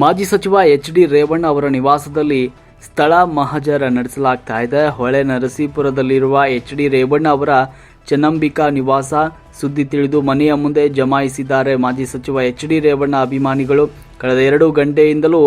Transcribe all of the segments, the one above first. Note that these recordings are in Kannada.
ಮಾಜಿ ಸಚಿವ ಎಚ್ ಡಿ ರೇವಣ್ಣ ಅವರ ನಿವಾಸದಲ್ಲಿ ಸ್ಥಳ ಮಹಜರ ನಡೆಸಲಾಗ್ತಾ ಇದೆ ಹೊಳೆ ನರಸೀಪುರದಲ್ಲಿರುವ ಎಚ್ ಡಿ ರೇವಣ್ಣ ಅವರ ಚನ್ನಂಬಿಕಾ ನಿವಾಸ ಸುದ್ದಿ ತಿಳಿದು ಮನೆಯ ಮುಂದೆ ಜಮಾಯಿಸಿದ್ದಾರೆ ಮಾಜಿ ಸಚಿವ ಎಚ್ ಡಿ ರೇವಣ್ಣ ಅಭಿಮಾನಿಗಳು ಕಳೆದ ಎರಡು ಗಂಟೆಯಿಂದಲೂ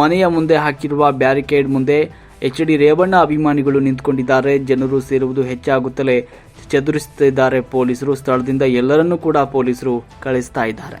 ಮನೆಯ ಮುಂದೆ ಹಾಕಿರುವ ಬ್ಯಾರಿಕೇಡ್ ಮುಂದೆ ಎಚ್ ಡಿ ರೇವಣ್ಣ ಅಭಿಮಾನಿಗಳು ನಿಂತುಕೊಂಡಿದ್ದಾರೆ ಜನರು ಸೇರುವುದು ಹೆಚ್ಚಾಗುತ್ತಲೇ ಚದುರಿಸುತ್ತಿದ್ದಾರೆ ಪೊಲೀಸರು ಸ್ಥಳದಿಂದ ಎಲ್ಲರನ್ನೂ ಕೂಡ ಪೊಲೀಸರು ಕಳಿಸ್ತಾ ಇದ್ದಾರೆ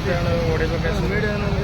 ¿Qué